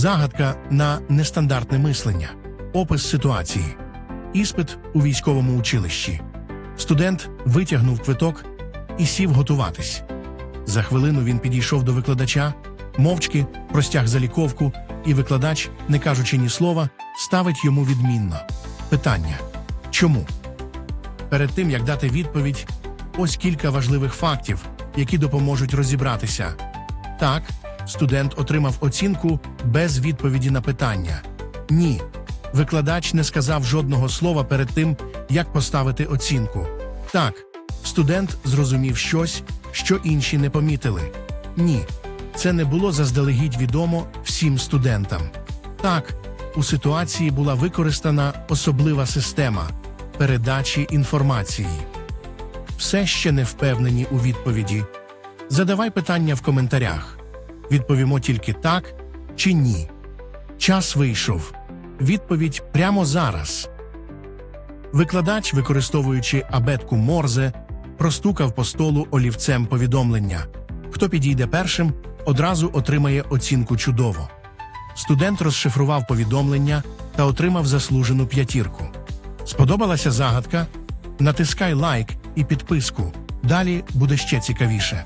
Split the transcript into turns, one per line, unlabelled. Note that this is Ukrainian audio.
Загадка на нестандартне мислення. Опис ситуації. Іспит у військовому училищі. Студент витягнув квиток і сів готуватись. За хвилину він підійшов до викладача, мовчки простяг заліковку, і викладач, не кажучи ні слова, ставить йому відмінно. Питання: чому? Перед тим як дати відповідь, ось кілька важливих фактів, які допоможуть розібратися. Так, студент отримав оцінку без відповіді на питання. Ні. Викладач не сказав жодного слова перед тим, як поставити оцінку. Так, студент зрозумів щось, що інші не помітили. Ні, це не було заздалегідь відомо всім студентам. Так, у ситуації була використана особлива система передачі інформації. Все ще не впевнені у відповіді. Задавай питання в коментарях. Відповімо тільки так чи ні. Час вийшов. Відповідь прямо зараз. Викладач, використовуючи абетку Морзе, простукав по столу олівцем повідомлення. Хто підійде першим, одразу отримає оцінку чудово. Студент розшифрував повідомлення та отримав заслужену п'ятірку. Сподобалася загадка? Натискай лайк і підписку. Далі буде ще цікавіше.